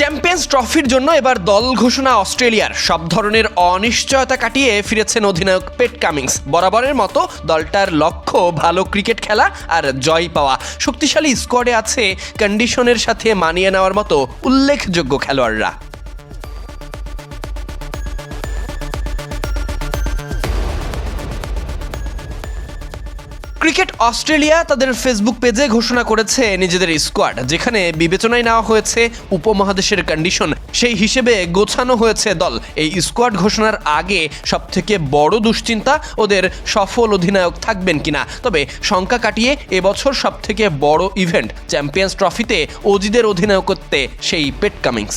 Champions ট্রফির জন্য এবার দল ঘোষণা অস্ট্রেলিয়ার। সব ধরনের অনিশ্চয়তা কাটিয়ে ফিরেছেন অধিনায়ক পেট কামিংস। বরাবরের মতো দলটার লক্ষ্য ভালো ক্রিকেট খেলা আর জয় পাওয়া। শক্তিশালী স্কোয়াডে আছে কন্ডিশনের সাথে মানিয়ে নেওয়ার মতো উল্লেখযোগ্য খেলোয়াড়রা। ক্রিকেট অস্ট্রেলিয়া তাদের ফেসবুক পেজে ঘোষণা করেছে নিজেদের স্কোয়াড, যেখানে বিবেচনায় নেওয়া হয়েছে উপমহাদেশের কন্ডিশন সেই হিসেবে গোছানো হয়েছে দল। এই স্কোয়াড ঘোষণার আগে সবথেকে বড় দুশ্চিন্তা ওদের সফল অধিনায়ক থাকবেন কিনা। তবে শঙ্কা কাটিয়ে এবছর সবথেকে বড় ইভেন্ট চ্যাম্পিয়ন্স ট্রফিতে অজিদের অধিনায়কত্বে সেই পেট কামিংস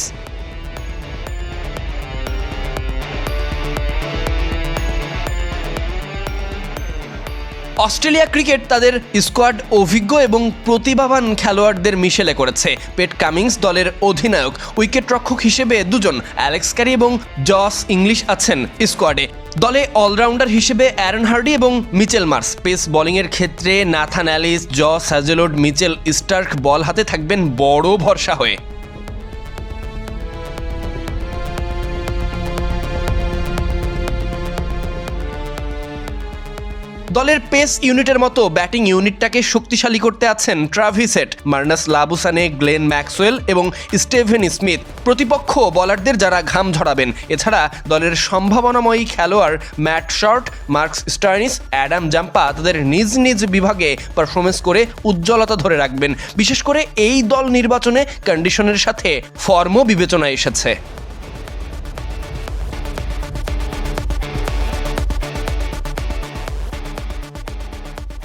অস্ট্রেলিয়া ক্রিকেট তাদের স্কোয়াড অভিজ্ঞ এবং প্রতিভাবান খেলোয়াড়দের মিশেলে করেছে। পেট কামিংস দলের অধিনায়ক উইকেটরক্ষক হিসেবে দুজন অ্যালেক্স ক্যারি এবং জস ইংলিশ আছেন স্কোয়াডে। দলে অলরাউন্ডার হিসেবে অ্যারন হার্ডি এবং মিচেল মার্স। পেস বোলিংয়ের ক্ষেত্রে Nathan Ellis, Josh Hazlewood Mitchell Starc ball হাতে থাকবেন বড় ভরসা হয়ে। দলের পেস ইউনিটের মতো ব্যাটিং ইউনিটটাকে শক্তিশালী করতে আছেন Travis Head Marnus Labuschagne, Glenn Maxwell এবং স্টেভেন স্মিথ। প্রতিপক্ষ বলারদের যারা ঘাম ঝরাবেন, এছাড়া দলের সম্ভাবনাময়ী খেলোয়াড় Matt Short, Marcus Stoinis, Adam Zampa তাদের নিজ নিজ বিভাগে পারফরমেন্স করে উজ্জ্বলতা ধরে রাখবেন। বিশেষ করে এই দল নির্বাচনে কন্ডিশনের সাথে ফর্মও বিবেচনায় এসেছে।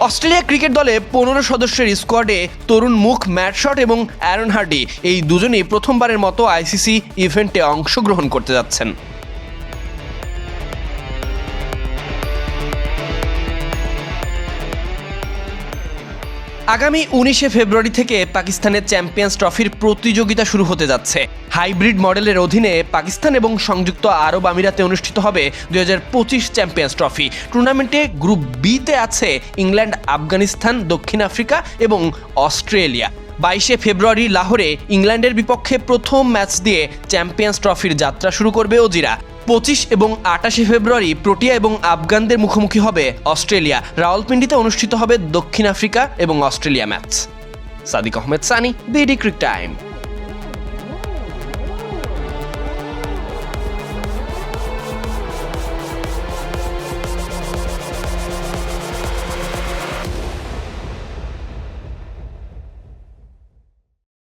অস্ট্রেলিয়া ক্রিকেট দলে পনেরো সদস্যের স্কোয়াডে তরুণ মুখ ম্যাটশট এবং অ্যারন হার্ডি এই দুজনেই প্রথমবারের মতো আইসিসি ইভেন্টে অংশগ্রহণ করতে যাচ্ছেন। আগামী উনিশে ফেব্রুয়ারি থেকে পাকিস্তানের চ্যাম্পিয়ন্স ট্রফির প্রতিযোগিতা শুরু হতে যাচ্ছে। হাইব্রিড মডেলের অধীনে পাকিস্তান এবং সংযুক্ত আরব আমিরাতে অনুষ্ঠিত হবে দুই হাজার পঁচিশ চ্যাম্পিয়ন্স ট্রফি। টুর্নামেন্টে গ্রুপ বিতে আছে ইংল্যান্ড, আফগানিস্তান, দক্ষিণ আফ্রিকা এবং অস্ট্রেলিয়া। বাইশে ফেব্রুয়ারি লাহোরে ইংল্যান্ডের বিপক্ষে প্রথম ম্যাচ দিয়ে চ্যাম্পিয়ন্স ট্রফির যাত্রা শুরু করবে অজিরা পঁচিশ এবং আটাশে ফেব্রুয়ারি প্রোটিয়া এবং আফগানদের মুখোমুখি হবে অস্ট্রেলিয়া। রাওয়ালপিন্ডিতে অনুষ্ঠিত হবে দক্ষিণ আফ্রিকা এবং Australia match. Sadiq Ahmed, Sunny BD Cric Time.